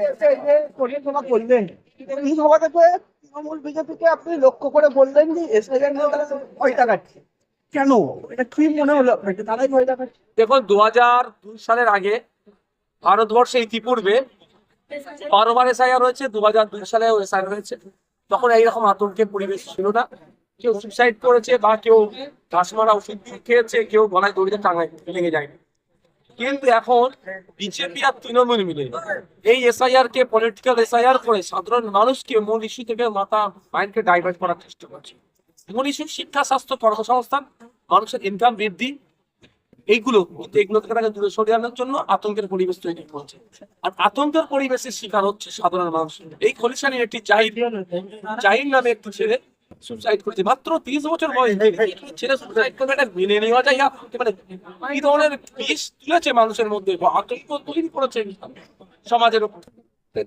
এই দেখুন দু হাজার দুই সালের আগে ভারতবর্ষে ইতিপূর্বে বারোবার এসআইআর হয়েছে দু হাজার দুই সালে হয়েছে। তখন এইরকম আতঙ্কের পরিবেশ ছিল না। কেউ সুইসাইড করেছে বা কেউ ঘাস মারা ওষুধ খেয়েছে, কেউ গলায় দড়িতে টাঙায় লেগে যায়নি। কিন্তু এখন বিজেপি আর তৃণমূল মিলে। এই এসআইআর কে পলিটিক্যাল এসআইআর করে সাধারণ মানুষকে মূল ইস্যু থেকে মাথা মাইন্ডকে ডাইভার্ট করার চেষ্টা করছে। মূল ইস্যু শিক্ষা, স্বাস্থ্য, কর্মসংস্থান, মানুষের ইনকাম বৃদ্ধি, এইগুলো কিন্তু এগুলো থেকে তাকে দূরে সরিয়ে আনার জন্য আতঙ্কের পরিবেশ তৈরি করছে। আর আতঙ্কের পরিবেশের শিকার হচ্ছে সাধারণ মানুষ। এই খলিশানি একটি জাহিদ জাহিদ নামে একটি ছেলে সুসাইড করেছে। মাত্র তিরিশ বছর বয়স ছেলে সুসাইড করবে এটা মেনে নেওয়া যায়। মানে কি ধরনের বিষ তুলেছে মানুষের মধ্যে আতঙ্ক তৈরি করেছে সমাজের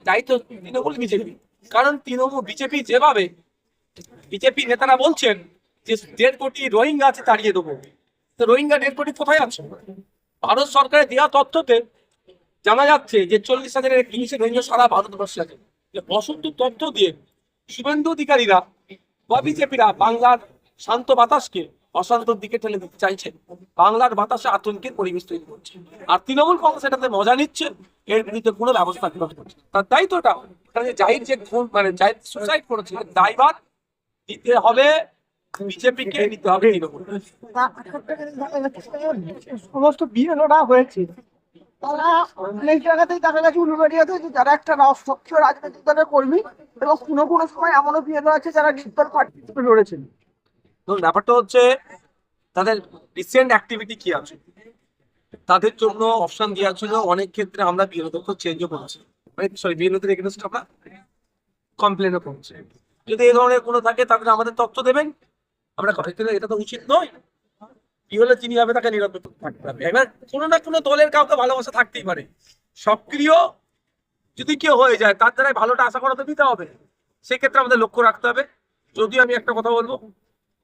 দায়িত্ব তৃণমূল বিজেপি। কারণ তৃণমূল বিজেপি যেভাবে বিজেপি নেতারা বলছেন যে দেড় কোটি রোহিঙ্গা আছে তাড়িয়ে দেবো। তো রোহিঙ্গা দেড় কোটি কোথায় আছে? ভারত সরকারের দেওয়া তথ্যতে জানা যাচ্ছে যে চল্লিশ হাজারের ইংলিশে রোহিঙ্গা সারা ভারতবর্ষে আছে। যে অসত্য তথ্য দিয়ে শুভেন্দু অধিকারীরা বা বিজেপিরা বাংলার শান্ত বাতাসকে অশান্তর দিকে ঠেলে দিতে চাইছে বাংলার বাতাসে আতঙ্কের পরিবেশ তৈরি করছে। আর তৃণমূল কংগ্রেস এটাতে মজা নিচ্ছে, এর বিরুদ্ধে কোনো ব্যবস্থা গ্রহণ করছে তার দায়িত্বটা কারণ যে জাহির যে মানে জাহির সুসাইড করেছে, দায়ভার দিতে হবে, বিজেপিকে নিতে হবে তৃণমূল সমস্ত বিএলওরা হয়েছে। রাজনৈতিক কর্মী এবং কোনো কোনো সময় এমনও বিএলও আছে যারা ব্যাপারটা হচ্ছে তাদের রিসেন্ট অ্যাক্টিভিটি কি তাদের জন্য অপশন দেওয়ার জন্য অনেক ক্ষেত্রে আমরা বিরোধক চেঞ্জও করেছি। সরি আমরা কমপ্লেনও করছি। যদি এই ধরনের কোনো থাকে, তাহলে আমাদের তথ্য দেবেন। আমরা এটা তো উচিত নয়। কি হলে, চিনি হবে তাকে নিরপেক্ষ থাকতে হবে। এবার কোনো না কোনো দলের কাউকে ভালোবাসা থাকতেই পারে। সক্রিয় যদি কেউ হয়ে যায়, তার দ্বারাই ভালোটা আশা করা তো দিতে হবে। সেক্ষেত্রে আমাদের লক্ষ্য রাখতে হবে। যদিও আমি একটা কথা বলব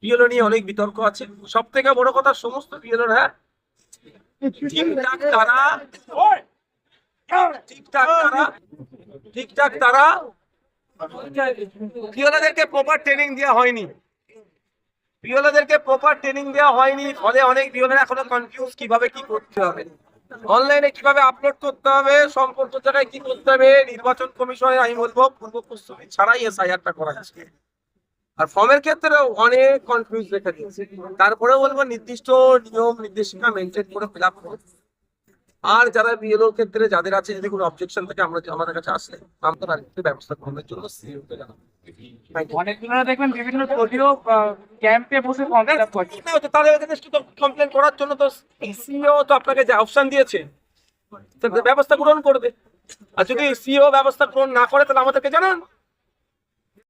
বিএলও নিয়ে অনেক বিতর্ক আছে। সব থেকে বড় কথা, সমস্ত বিএলও হ্যাঁ ঠিকঠাক তারা ঠিকঠাক তারা ঠিকঠাক তারা পিওলাদেরকে প্রপার ট্রেনিং দেওয়া হয়নি। পিওলাদেরকে প্রপার ট্রেনিং দেওয়া হয়নি, ফলে অনেক পিওলারা এখনও কনফিউজ কীভাবে কি করতে হবে। অনলাইনে কীভাবে আপলোড করতে হবে, সম্পর্ক জায়গায় কি করতে হবে, নির্বাচন কমিশনে আমি বলব, পূর্ব প্রস্তুতি ছাড়াই এসআইআরটা করা যাচ্ছে আর ফর্মের ক্ষেত্রেও অনেক কনফিউজ দেখা দিয়েছে। তারপরে বলব, নির্দিষ্ট নিয়ম, নির্দেশিকা মেনটেন করে ফিল আপ আর যারা বিএলওর ক্ষেত্রে যাদের আছে যদি কোনো অবজেকশন থাকে আমরা আমাদের কাছে আসলে আমরা তার ব্যবস্থা গ্রহণের জন্য সিইও কে জানাব। অনেকজনেরা দেখবেন বিভিন্ন দলীয় ক্যাম্পে বসে ফর্ম ফিল আপ করছে। না, তো তাদের তো কমপ্লেন করার জন্য তো সিইও তো আপনাকে যে অপশন দিয়েছে ব্যবস্থা গ্রহণ করবে। আর যদি সিইও ব্যবস্থা গ্রহণ না করে তাহলে আমাদেরকে জানান।